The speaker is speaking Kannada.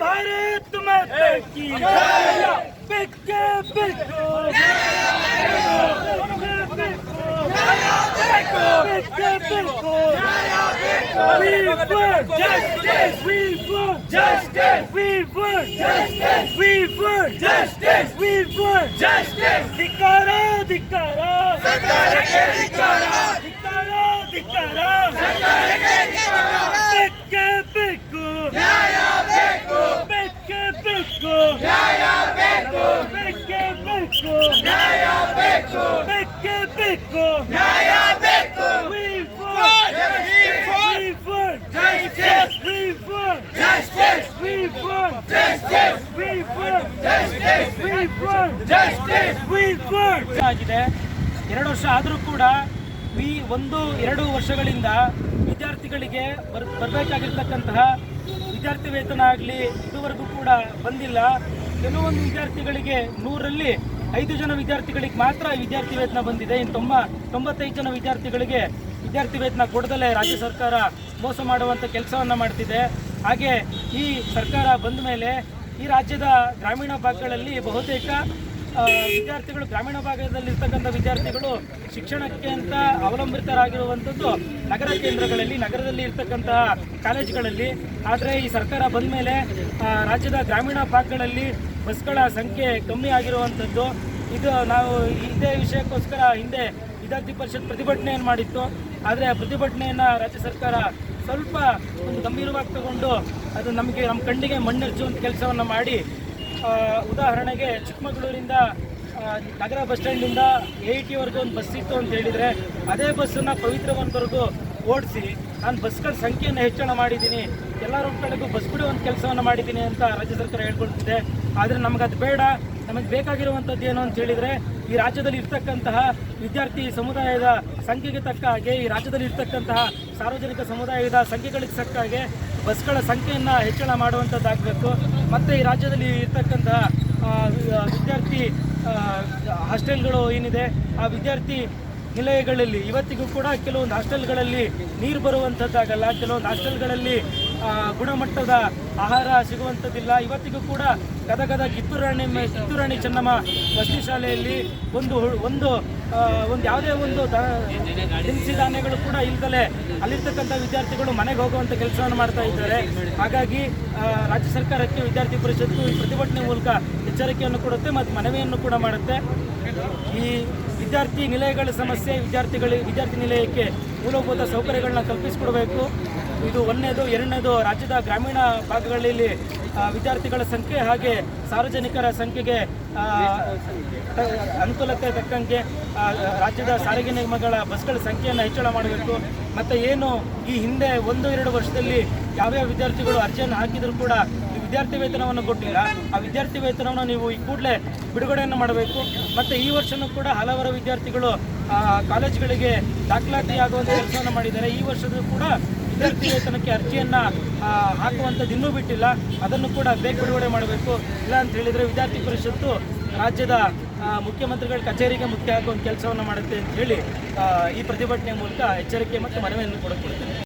भारत माता की बिको बिको We want justice. We want justice. We want justice. We want justice. We want justice. Dikara, dikara. Sakara ke ಆಗಿದೆ. ಎರಡು ವರ್ಷ ಆದರೂ ಕೂಡ ಈ ಒಂದು ಎರಡು ವರ್ಷಗಳಿಂದ ವಿದ್ಯಾರ್ಥಿಗಳಿಗೆ ಬರ್, ಬರಬೇಕಾಗಿರ್ತಕ್ಕಂತಹ ವಿದ್ಯಾರ್ಥಿ ವೇತನ ಆಗಲಿ ಇದುವರೆಗೂ ಕೂಡ ಬಂದಿಲ್ಲ. ಕೆಲವೊಂದು ವಿದ್ಯಾರ್ಥಿಗಳಿಗೆ ನೂರಲ್ಲಿ ಐದು ಜನ ವಿದ್ಯಾರ್ಥಿಗಳಿಗೆ ಮಾತ್ರ ವಿದ್ಯಾರ್ಥಿ ವೇತನ ಬಂದಿದೆ. ಇನ್ನು ತೊಂಬ, ತೊಂಬತ್ತೈದು ಜನ ವಿದ್ಯಾರ್ಥಿಗಳಿಗೆ ವಿದ್ಯಾರ್ಥಿ ವೇತನ ಕೊಡದಲ್ಲೇ ರಾಜ್ಯ ಸರ್ಕಾರ ಮೋಸ ಮಾಡುವಂಥ ಕೆಲಸವನ್ನು ಮಾಡ್ತಿದೆ. ಹಾಗೆ ಈ ಸರ್ಕಾರ ಬಂದ ಮೇಲೆ ಈ ರಾಜ್ಯದ ಗ್ರಾಮೀಣ ಭಾಗಗಳಲ್ಲಿ ಬಹುತೇಕ ವಿದ್ಯಾರ್ಥಿಗಳು ಗ್ರಾಮೀಣ ಭಾಗದಲ್ಲಿರ್ತಕ್ಕಂಥ ವಿದ್ಯಾರ್ಥಿಗಳು ಶಿಕ್ಷಣಕ್ಕೆ ಅಂತ ಅವಲಂಬಿತರಾಗಿರುವಂಥದ್ದು ನಗರ ಕೇಂದ್ರಗಳಲ್ಲಿ, ನಗರದಲ್ಲಿ ಇರ್ತಕ್ಕಂತಹ ಕಾಲೇಜುಗಳಲ್ಲಿ. ಆದರೆ ಈ ಸರ್ಕಾರ ಬಂದ ಮೇಲೆ ರಾಜ್ಯದ ಗ್ರಾಮೀಣ ಭಾಗಗಳಲ್ಲಿ ಬಸ್ಗಳ ಸಂಖ್ಯೆ ಕಮ್ಮಿ ಆಗಿರುವಂಥದ್ದು. ಇದು ನಾವು ಇದೇ ವಿಷಯಕ್ಕೋಸ್ಕರ ಹಿಂದೆ ವಿದ್ಯಾರ್ಥಿ ಪರಿಷತ್ ಪ್ರತಿಭಟನೆಯನ್ನು ಮಾಡಿತ್ತು. ಆದರೆ ಆ ಪ್ರತಿಭಟನೆಯನ್ನು ರಾಜ್ಯ ಸರ್ಕಾರ ಸ್ವಲ್ಪ ಒಂದು ಗಂಭೀರವಾಗಿ ತಗೊಂಡು ಅದು ನಮಗೆ ನಮ್ಮ ಕಣ್ಣಿಗೆ ಅಂತ ಕೆಲಸವನ್ನು ಮಾಡಿ ಉದಾಹರಣೆಗೆ ಚಿಕ್ಕಮಗಳೂರಿಂದ ನಗರ ಬಸ್ ಸ್ಟ್ಯಾಂಡಿಂದ ಎ ಟಿವರೆಗೂ ಒಂದು ಬಸ್ ಇತ್ತು ಅಂತ ಹೇಳಿದರೆ ಅದೇ ಬಸ್ಸನ್ನು ಪವಿತ್ರವನ್ವರೆಗೂ ಓಡಿಸಿ, ನಾನು ಬಸ್ಗಳ ಸಂಖ್ಯೆಯನ್ನು ಹೆಚ್ಚಳ ಮಾಡಿದ್ದೀನಿ ಎಲ್ಲರ ಕಡೆಗೂ ಬಸ್ ಬಿಡುವಂಥ ಕೆಲಸವನ್ನು ಮಾಡಿದ್ದೀನಿ ಅಂತ ರಾಜ್ಯ ಸರ್ಕಾರ ಹೇಳ್ಕೊಳ್ತಿದೆ. ಆದರೆ ನಮಗೆ ಅದು ಬೇಡ. ನಮಗೆ ಬೇಕಾಗಿರುವಂಥದ್ದು ಏನು ಅಂತ ಹೇಳಿದರೆ, ಈ ರಾಜ್ಯದಲ್ಲಿ ಇರ್ತಕ್ಕಂತಹ ವಿದ್ಯಾರ್ಥಿ ಸಮುದಾಯದ ಸಂಖ್ಯೆಗೆ ತಕ್ಕ ಹಾಗೆ, ಈ ರಾಜ್ಯದಲ್ಲಿ ಇರ್ತಕ್ಕಂತಹ ಸಾರ್ವಜನಿಕ ಸಮುದಾಯದ ಸಂಖ್ಯೆಗಳಿಗೆ ತಕ್ಕ ಹಾಗೆ ಬಸ್ಗಳ ಸಂಖ್ಯೆಯನ್ನು ಹೆಚ್ಚಳ ಮಾಡುವಂಥದ್ದಾಗಬೇಕು. ಮತ್ತು ಈ ರಾಜ್ಯದಲ್ಲಿ ಇರ್ತಕ್ಕಂತಹ ವಿದ್ಯಾರ್ಥಿ ಹಾಸ್ಟೆಲ್ಗಳು ಏನಿದೆ, ಆ ವಿದ್ಯಾರ್ಥಿ ನಿಲಯಗಳಲ್ಲಿ ಇವತ್ತಿಗೂ ಕೂಡ ಕೆಲವೊಂದು ಹಾಸ್ಟೆಲ್ಗಳಲ್ಲಿ ನೀರು ಬರುವಂಥದ್ದಾಗಲ್ಲ, ಕೆಲವೊಂದು ಹಾಸ್ಟೆಲ್ಗಳಲ್ಲಿ ಗುಣಮಟ್ಟದ ಆಹಾರ ಸಿಗುವಂಥದ್ದಿಲ್ಲ. ಇವತ್ತಿಗೂ ಕೂಡ ಗದಗದ ಕಿತ್ತೂರಾಣಿ ಕಿತ್ತೂರಾಣಿ ಚೆನ್ನಮ್ಮ ವಸತಿ ಶಾಲೆಯಲ್ಲಿ ಒಂದು ಒಂದು ಒಂದು ಯಾವುದೇ ಒಂದು ದಿನಸಿ ಧಾನ್ಯಗಳು ಕೂಡ ಇಲ್ದಲೇ ಅಲ್ಲಿರ್ತಕ್ಕಂಥ ವಿದ್ಯಾರ್ಥಿಗಳು ಮನೆಗೆ ಹೋಗುವಂಥ ಕೆಲಸವನ್ನು ಮಾಡ್ತಾ ಇದ್ದಾರೆ. ಹಾಗಾಗಿ ರಾಜ್ಯ ಸರ್ಕಾರಕ್ಕೆ ವಿದ್ಯಾರ್ಥಿ ಪರಿಷತ್ತು ಈ ಪ್ರತಿಭಟನೆ ಮೂಲಕ ಎಚ್ಚರಿಕೆಯನ್ನು ಕೊಡುತ್ತೆ ಮತ್ತು ಮನವಿಯನ್ನು ಕೂಡ ಮಾಡುತ್ತೆ. ಈ ವಿದ್ಯಾರ್ಥಿ ನಿಲಯಗಳ ಸಮಸ್ಯೆ ವಿದ್ಯಾರ್ಥಿಗಳಿಗೆ ವಿದ್ಯಾರ್ಥಿ ನಿಲಯಕ್ಕೆ ಮೂಲಭೂತ ಸೌಕರ್ಯಗಳನ್ನ ಕಲ್ಪಿಸಿಕೊಡಬೇಕು. ಇದು ಒಂದನೇದು ಎರಡನೇದು ರಾಜ್ಯದ ಗ್ರಾಮೀಣ ಭಾಗಗಳಲ್ಲಿ ವಿದ್ಯಾರ್ಥಿಗಳ ಸಂಖ್ಯೆ ಹಾಗೆ ಸಾರ್ವಜನಿಕರ ಸಂಖ್ಯೆಗೆ ಅನುಕೂಲತೆ ತಕ್ಕಂಗೆ ರಾಜ್ಯದ ಸಾರಿಗೆ ನಿಗಮಗಳ ಬಸ್ಗಳ ಸಂಖ್ಯೆಯನ್ನು ಹೆಚ್ಚಳ ಮಾಡಬೇಕು. ಮತ್ತು ಏನು ಈ ಹಿಂದೆ ಒಂದು, ಎರಡು ವರ್ಷದಲ್ಲಿ ಯಾವ್ಯಾವ ವಿದ್ಯಾರ್ಥಿಗಳು ಅರ್ಜಿಯನ್ನು ಹಾಕಿದರೂ ಕೂಡ ವಿದ್ಯಾರ್ಥಿ ವೇತನವನ್ನು ಕೊಟ್ಟಿಲ್ಲ ಆ ವಿದ್ಯಾರ್ಥಿ ವೇತನವನ್ನು ನೀವು ಈ ಕೂಡಲೇ ಬಿಡುಗಡೆಯನ್ನು ಮಾಡಬೇಕು. ಮತ್ತು ಈ ವರ್ಷನೂ ಕೂಡ ಹಲವಾರು ವಿದ್ಯಾರ್ಥಿಗಳು ಕಾಲೇಜುಗಳಿಗೆ ದಾಖಲಾತಿಯಾಗುವಂಥ ಕೆಲಸವನ್ನು ಮಾಡಿದ್ದಾರೆ. ಈ ವರ್ಷದೂ ಕೂಡ ವಿದ್ಯಾರ್ಥಿ ವೇತನಕ್ಕೆ ಅರ್ಜಿಯನ್ನು ಹಾಕುವಂಥದ್ದು ಇನ್ನೂ ಬಿಟ್ಟಿಲ್ಲ. ಅದನ್ನು ಕೂಡ ಬೇಗ ಬಿಡುಗಡೆ ಮಾಡಬೇಕು. ಇಲ್ಲ ಅಂತ ಹೇಳಿದರೆ ವಿದ್ಯಾರ್ಥಿ ಪರಿಷತ್ತು ರಾಜ್ಯದ ಮುಖ್ಯಮಂತ್ರಿಗಳ ಕಚೇರಿಗೆ ಮುಖ್ಯ ಹಾಕುವಂಥ ಕೆಲಸವನ್ನು ಮಾಡುತ್ತೆ ಅಂತ ಹೇಳಿ ಈ ಪ್ರತಿಭಟನೆ ಮೂಲಕ ಎಚ್ಚರಿಕೆ ಮತ್ತು ಮನವಿಯನ್ನು ಕೂಡ ಕೊಡ್ತೇನೆ.